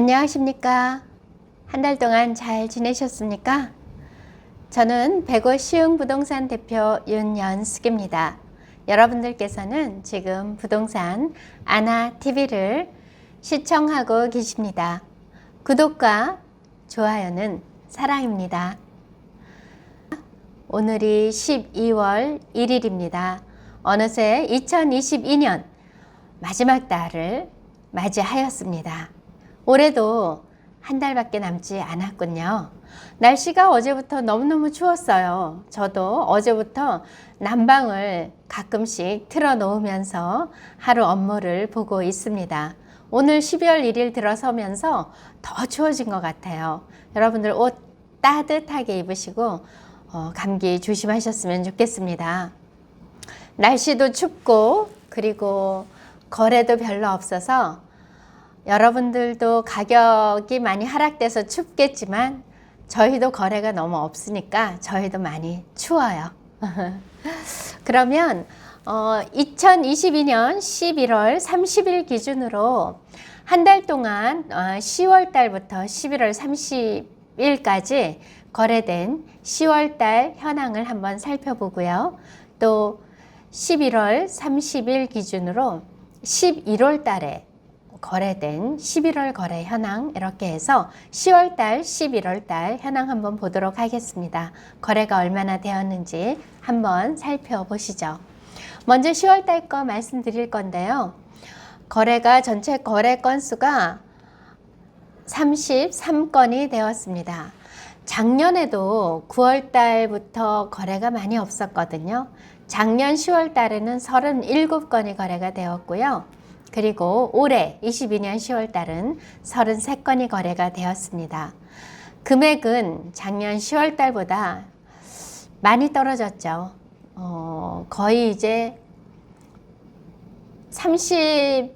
안녕하십니까? 한 달 동안 잘 지내셨습니까? 저는 백오 시흥 부동산 대표 윤연숙입니다. 여러분들께서는 지금 부동산 아나 TV를 시청하고 계십니다. 구독과 좋아요는 사랑입니다. 오늘이 12월 1일입니다. 어느새 2022년 마지막 달을 맞이하였습니다. 올해도 한 달밖에 남지 않았군요. 날씨가 어제부터 너무너무 추웠어요. 저도 어제부터 난방을 가끔씩 틀어 놓으면서 하루 업무를 보고 있습니다. 오늘 12월 1일 들어서면서 더 추워진 것 같아요. 여러분들 옷 따뜻하게 입으시고 어, 감기 조심하셨으면 좋겠습니다. 날씨도 춥고 그리고 거래도 별로 없어서 여러분들도 가격이 많이 하락돼서 춥겠지만 저희도 거래가 너무 없으니까 저희도 많이 추워요. 그러면 어, 2022년 11월 30일 기준으로 한 달 동안 어, 10월 달부터 11월 30일까지 거래된 10월 달 현황을 한번 살펴보고요. 또 11월 30일 기준으로 11월 달에 거래된 11월 거래 현황 이렇게 해서 10월 달, 11월 달 현황 한번 보도록 하겠습니다. 거래가 얼마나 되었는지 한번 살펴보시죠. 먼저 10월 달 거 말씀드릴 건데요. 거래가 전체 거래 건수가 33건이 되었습니다. 작년에도 9월 달부터 거래가 많이 없었거든요. 작년 10월 달에는 37건이 거래가 되었고요. 그리고 올해 22년 10월 달은 33건이 거래가 되었습니다. 금액은 작년 10월 달보다 많이 떨어졌죠. 어, 거의 이제 34평,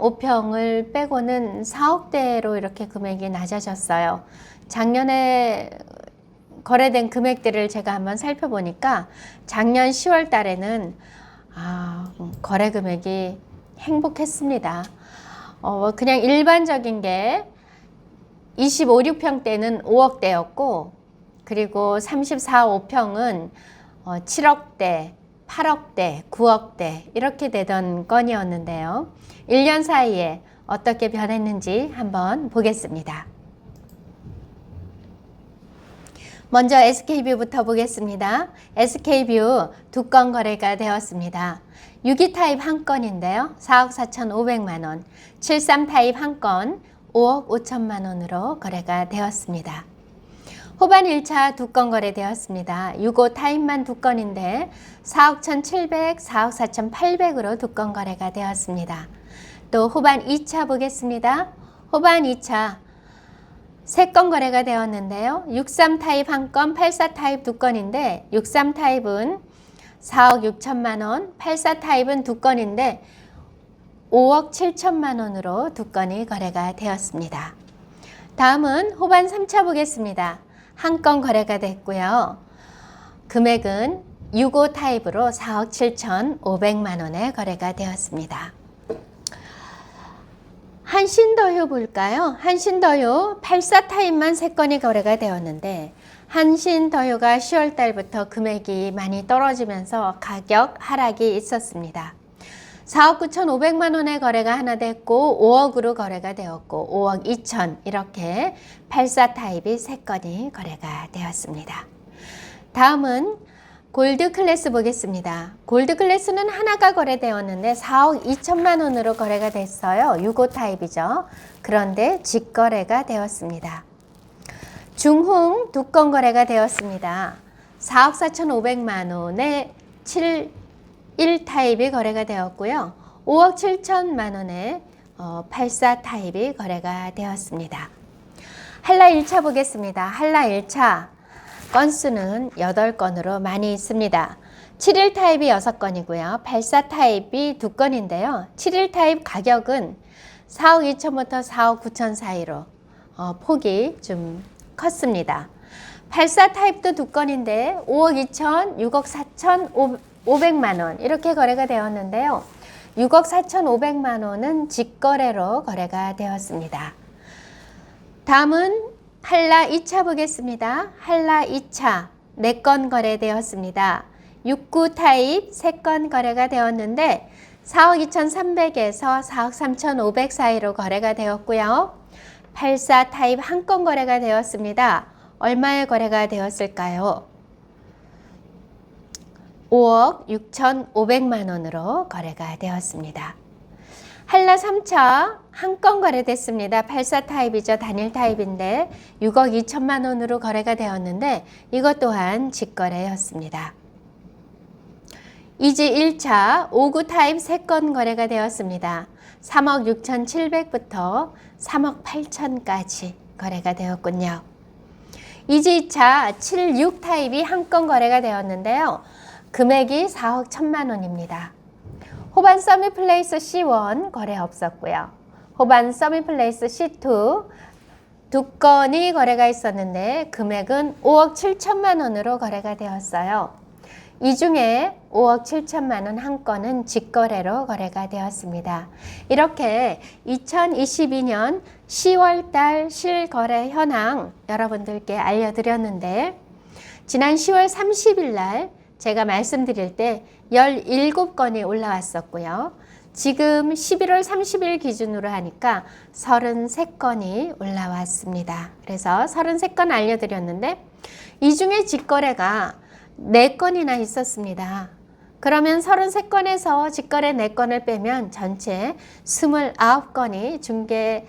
5평을 빼고는 4억대로 이렇게 금액이 낮아졌어요. 작년에 거래된 금액들을 제가 한번 살펴보니까 작년 10월 달에는 아, 거래 금액이 행복했습니다. 어, 그냥 일반적인 게 25, 6평대는 5억대였고 그리고 34, 5평은 어, 7억대, 8억대, 9억대 이렇게 되던 건이었는데요. 1년 사이에 어떻게 변했는지 한번 보겠습니다. 먼저 SK뷰부터 보겠습니다. SK뷰 두 건 거래가 되었습니다. 6기 타입 한 건인데요. 4억 4,500만 원, 73 타입 한 건 5억 5천만 원으로 거래가 되었습니다. 후반 1차 두 건 거래되었습니다. 6호 타입만 두 건인데 4억 1,700, 4억 4,800으로 두 건 거래가 되었습니다. 또 후반 2차 보겠습니다. 후반 2차 세 건 거래가 되었는데요. 63 타입 한 건, 84 타입 두 건인데 63 타입은 4억 6천만 원, 84 타입은 두 건인데 5억 7천만 원으로 두 건이 거래가 되었습니다. 다음은 후반 3차 보겠습니다. 한 건 거래가 됐고요. 금액은 6호 타입으로 4억 7천 5백만 원에 거래가 되었습니다. 한신더효 볼까요? 한신더효 84 타입만 3건이 거래가 되었는데 한신더효가 10월 달부터 금액이 많이 떨어지면서 가격 하락이 있었습니다. 4억 9,500만 원의 거래가 하나 됐고 5억으로 거래가 되었고 5억 2천 이렇게 84 타입이 3건이 거래가 되었습니다. 다음은 골드 클래스 보겠습니다. 골드 클래스는 하나가 거래되었는데 4억 2천만 원으로 거래가 됐어요. 6호 타입이죠. 그런데 직거래가 되었습니다. 중흥 두건 거래가 되었습니다. 4억 4,500만 원에 7, 1 타입이 거래가 되었고요. 5억 7천만 원에 84 타입이 거래가 되었습니다. 한라 1차 보겠습니다. 한라 1차 건수는 8건으로 많이 있습니다. 71 타입이 6건이고요. 84 타입이 2건인데요. 71 타입 가격은 4억 2천부터 4억 9천 사이로 어, 폭이 좀 컸습니다. 84 타입도 2건인데 5억 2천, 6억 4천, 500만 원 이렇게 거래가 되었는데요. 6억 4,500만 원은 직거래로 거래가 되었습니다. 다음은 한라 2차 보겠습니다. 한라 2차 4건 거래되었습니다. 69 타입 3건 거래가 되었는데 4억 2,300에서 4억 3,500 사이로 거래가 되었고요. 84 타입 한 건 거래가 되었습니다. 얼마의 거래가 되었을까요? 5억 6,500만 원으로 거래가 되었습니다. 한라 3차 한 건 거래됐습니다. 84 타입이죠. 단일 타입인데 6억 2천만 원으로 거래가 되었는데 이것 또한 직거래였습니다. 이지 1차 59 타입 3건 거래가 되었습니다. 3억 6,700부터 3억 8천까지 거래가 되었군요. 이지 2차 76 타입이 한 건 거래가 되었는데요. 금액이 4억 1천만 원입니다. 호반 서미플레이스 C1 거래 없었고요. 호반 서미플레이스 C2 두 건이 거래가 있었는데 금액은 5억 7천만 원으로 거래가 되었어요. 이 중에 5억 7천만 원 한 건은 직거래로 거래가 되었습니다. 이렇게 2022년 10월 달 실거래 현황 여러분들께 알려드렸는데 지난 10월 30일 날 제가 말씀드릴 때 17건이 올라왔었고요. 지금 11월 30일 기준으로 하니까 33건이 올라왔습니다. 그래서 33건 알려드렸는데 이 중에 직거래가 4건이나 있었습니다. 그러면 33건에서 직거래 4건을 빼면 전체 29건이 중개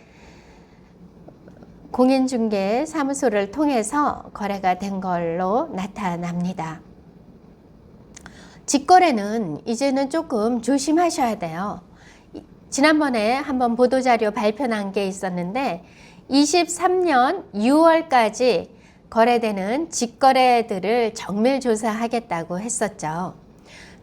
공인중개 사무소를 통해서 거래가 된 걸로 나타납니다. 직거래는 이제는 조금 조심하셔야 돼요. 지난번에 한번 보도자료 발표한 게 있었는데 23년 6월까지 거래되는 직거래들을 정밀 조사하겠다고 했었죠.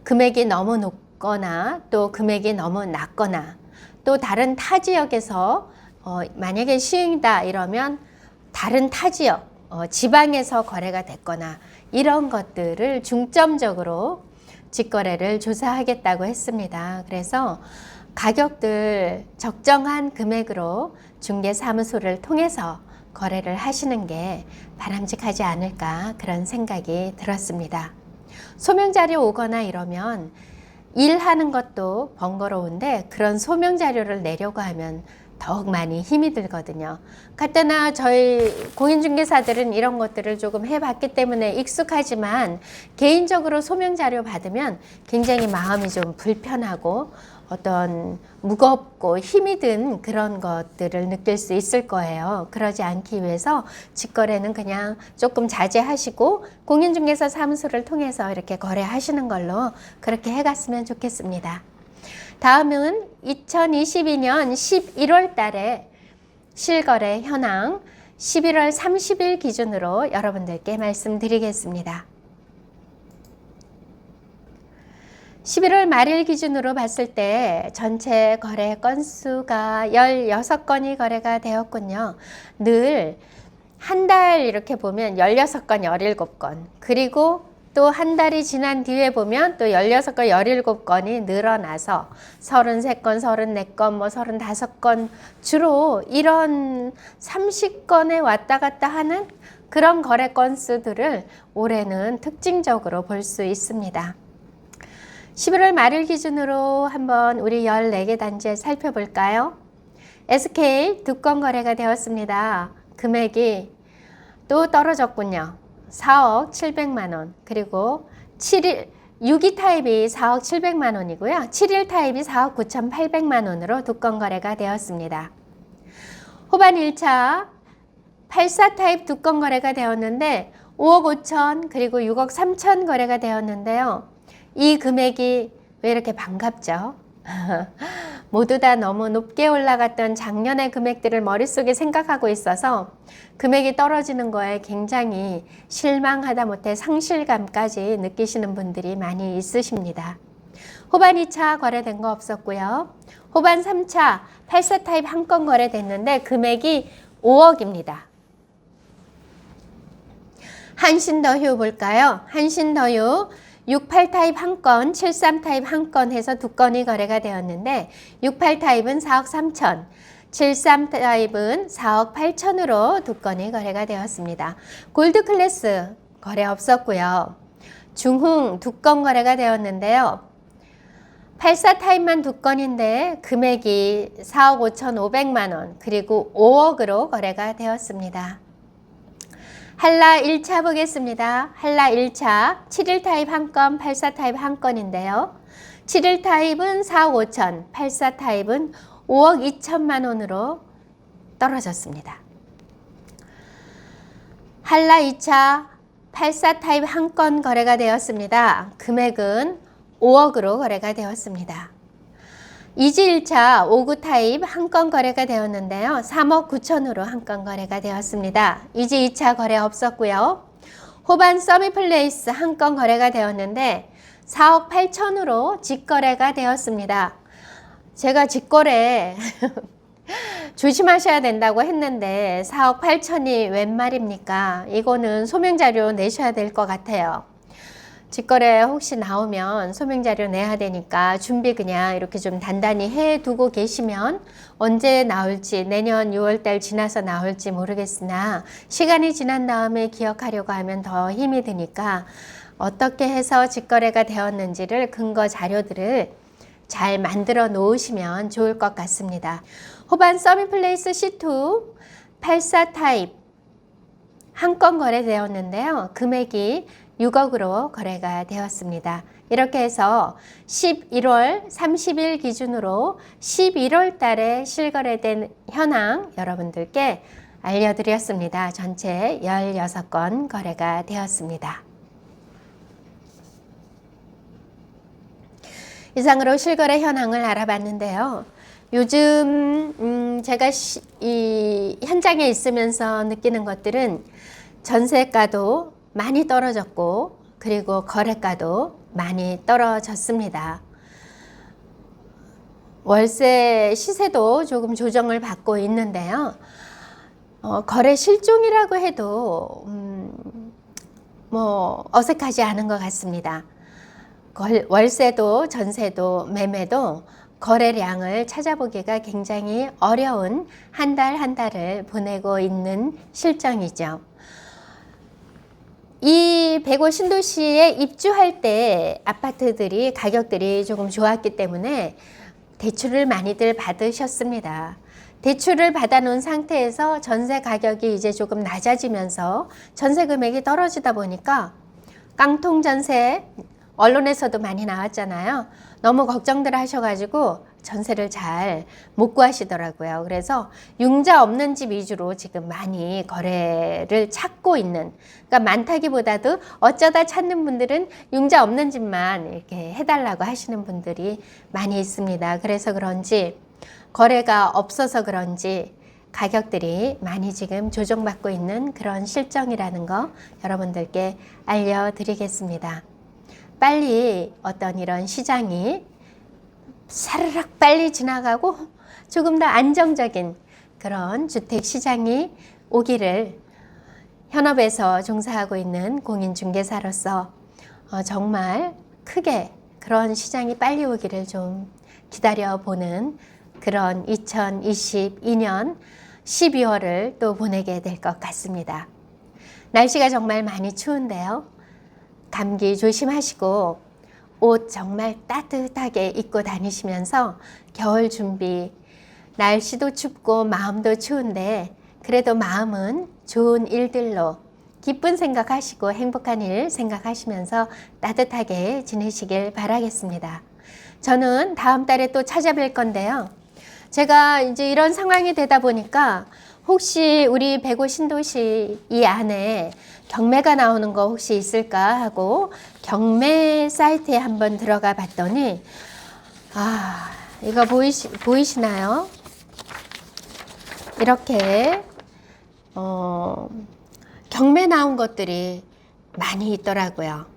금액이 너무 높거나 또 금액이 너무 낮거나 또 다른 타 지역에서 어, 만약에 시흥이다 이러면 다른 타 지역 어, 지방에서 거래가 됐거나 이런 것들을 중점적으로 직거래를 조사하겠다고 했습니다. 그래서 가격들 적정한 금액으로 중개사무소를 통해서 거래를 하시는 게 바람직하지 않을까 그런 생각이 들었습니다. 소명자료 오거나 이러면 일하는 것도 번거로운데 그런 소명자료를 내려고 하면 더욱 많이 힘이 들거든요. 갖다나 저희 공인중개사들은 이런 것들을 조금 해봤기 때문에 익숙하지만 개인적으로 소명 자료 받으면 굉장히 마음이 좀 불편하고 어떤 무겁고 힘이 든 그런 것들을 느낄 수 있을 거예요. 그러지 않기 위해서 직거래는 그냥 조금 자제하시고 공인중개사 사무소를 통해서 이렇게 거래하시는 걸로 그렇게 해갔으면 좋겠습니다. 다음은 2022년 11월 달에 실거래 현황 11월 30일 기준으로 여러분들께 말씀드리겠습니다. 11월 말일 기준으로 봤을 때 전체 거래 건수가 16건이 거래가 되었군요. 늘 한 달 이렇게 보면 16건, 17건. 그리고 또 한 달이 지난 뒤에 보면 또 16건, 17건이 늘어나서 33건, 34건, 뭐 35건 주로 이런 30건에 왔다 갔다 하는 그런 거래 건수들을 올해는 특징적으로 볼 수 있습니다. 11월 말일 기준으로 한번 우리 14개 단지 살펴볼까요? SK 두 건 거래가 되었습니다. 금액이 또 떨어졌군요. 4억 700만 원. 그리고 7일 6위 타입이 4억 700만 원이고요. 7일 타입이 4억 9,800만 원으로 두 건 거래가 되었습니다. 호반 1차 84 타입 두 건 거래가 되었는데 5억 5천 그리고 6억 3천 거래가 되었는데요. 이 금액이 왜 이렇게 반갑죠? 모두 다 너무 높게 올라갔던 작년의 금액들을 머릿속에 생각하고 있어서 금액이 떨어지는 거에 굉장히 실망하다 못해 상실감까지 느끼시는 분들이 많이 있으십니다. 호반 2차 거래된 거 없었고요. 호반 3차 84 타입 한 건 거래됐는데 금액이 5억입니다. 한신더휴 볼까요? 한신더휴 68 타입 한 건, 73 타입 한 건 해서 두 건이 거래가 되었는데 68 타입은 4억 3천, 73 타입은 4억 8천으로 두 건이 거래가 되었습니다. 골드 클래스 거래 없었고요. 중흥 두 건 거래가 되었는데요. 84 타입만 두 건인데 금액이 4억 5천 5백만 원 그리고 5억으로 거래가 되었습니다. 한라 1차 보겠습니다. 한라 1차 71 타입 한 건, 84 타입 한 건인데요. 71 타입은 4억 5천, 84 타입은 5억 2천만 원으로 떨어졌습니다. 한라 2차 84 타입 한 건 거래가 되었습니다. 금액은 5억으로 거래가 되었습니다. 이지 1차 59 타입 한 건 거래가 되었는데요. 3억 9천으로 한 건 거래가 되었습니다. 이지 2차 거래 없었고요. 호반 서미플레이스 한 건 거래가 되었는데 4억 8천으로 직거래가 되었습니다. 제가 직거래 조심하셔야 된다고 했는데 4억 8천이 웬 말입니까? 이거는 소명자료 내셔야 될 것 같아요. 직거래 혹시 나오면 소명자료 내야 되니까 준비 그냥 이렇게 좀 단단히 해 두고 계시면 언제 나올지 내년 6월달 지나서 나올지 모르겠으나 시간이 지난 다음에 기억하려고 하면 더 힘이 드니까 어떻게 해서 직거래가 되었는지를 근거 자료들을 잘 만들어 놓으시면 좋을 것 같습니다. 호반 서미플레이스 C2 84 타입 한 건 거래되었는데요. 금액이 6억으로 거래가 되었습니다. 이렇게 해서 11월 30일 기준으로 11월 달에 실거래된 현황 여러분들께 알려드렸습니다. 전체 16건 거래가 되었습니다. 이상으로 실거래 현황을 알아봤는데요. 요즘 음 제가 시, 이 현장에 있으면서 느끼는 것들은 전세가도 많이 떨어졌고 그리고 거래가도 많이 떨어졌습니다. 월세 시세도 조금 조정을 받고 있는데요. 어, 거래 실종이라고 해도 음, 뭐 어색하지 않은 것 같습니다. 월세도 전세도 매매도 거래량을 찾아보기가 굉장히 어려운 한 달한 달을 보내고 있는 실정이죠. 이 백오 신도시에 입주할 때 아파트들이 가격들이 조금 좋았기 때문에 대출을 많이들 받으셨습니다. 대출을 받아놓은 상태에서 전세 가격이 이제 조금 낮아지면서 전세 금액이 떨어지다 보니까 깡통 전세 언론에서도 많이 나왔잖아요. 너무 걱정들 하셔가지고 전세를 잘 못 구하시더라고요. 그래서 융자 없는 집 위주로 지금 많이 거래를 찾고 있는, 그러니까 많다기보다도 어쩌다 찾는 분들은 융자 없는 집만 이렇게 해달라고 하시는 분들이 많이 있습니다. 그래서 그런지 거래가 없어서 그런지 가격들이 많이 지금 조정받고 있는 그런 실정이라는 거 여러분들께 알려드리겠습니다. 빨리 어떤 이런 시장이 사르륵 빨리 지나가고 조금 더 안정적인 그런 주택 시장이 오기를 현업에서 종사하고 있는 공인중개사로서 어, 정말 크게 그런 시장이 빨리 오기를 좀 기다려보는 그런 2022년 12월을 또 보내게 될 것 같습니다. 날씨가 정말 많이 추운데요. 감기 조심하시고 옷 정말 따뜻하게 입고 다니시면서 겨울 준비 날씨도 춥고 마음도 추운데 그래도 마음은 좋은 일들로 기쁜 생각하시고 행복한 일 생각하시면서 따뜻하게 지내시길 바라겠습니다. 저는 다음 달에 또 찾아뵐 건데요. 제가 이제 이런 상황이 되다 보니까 혹시 우리 백오 신도시 이 안에 경매가 나오는 거 혹시 있을까 하고 경매 사이트에 한번 들어가 봤더니 아 이거 보이시, 보이시나요? 이렇게 어, 경매 나온 것들이 많이 있더라고요.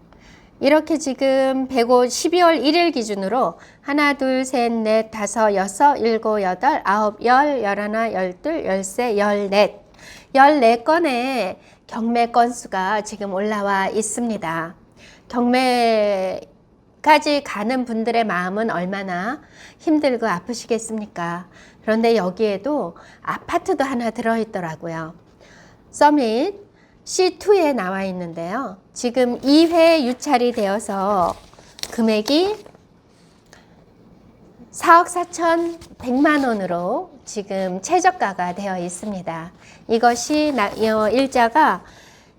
이렇게 지금 105, 12월 1일 기준으로 하나, 둘, 셋, 넷, 다섯, 여섯, 일곱, 여덟, 아홉, 열, 열하나, 열둘, 열세, 열넷, 열네 건의 경매 건수가 지금 올라와 있습니다. 경매까지 가는 분들의 마음은 얼마나 힘들고 아프시겠습니까? 그런데 여기에도 아파트도 하나 들어있더라고요. 서밋 C2에 나와 있는데요. 지금 2회 유찰이 되어서 금액이 4억 4천 100만 원으로 지금 최저가가 되어 있습니다. 이것이 나- 어, 일자가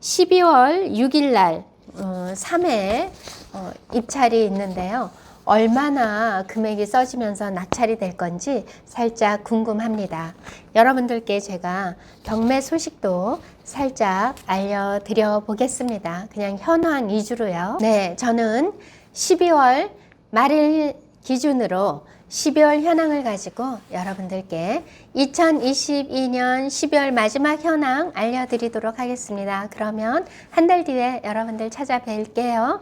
12월 6일 날 어, 3회 어, 입찰이 있는데요. 얼마나 금액이 써지면서 낙찰이 될 건지 살짝 궁금합니다. 여러분들께 제가 경매 소식도 살짝 알려드려 보겠습니다. 그냥 현황 위주로요. 네, 저는 12월 말일 기준으로 12월 현황을 가지고 여러분들께 2022년 12월 마지막 현황 알려드리도록 하겠습니다. 그러면 한 달 뒤에 여러분들 찾아뵐게요.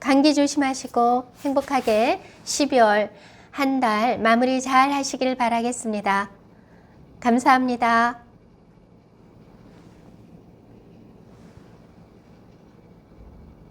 감기 조심하시고 행복하게 12월 한 달 마무리 잘 하시길 바라겠습니다. 감사합니다.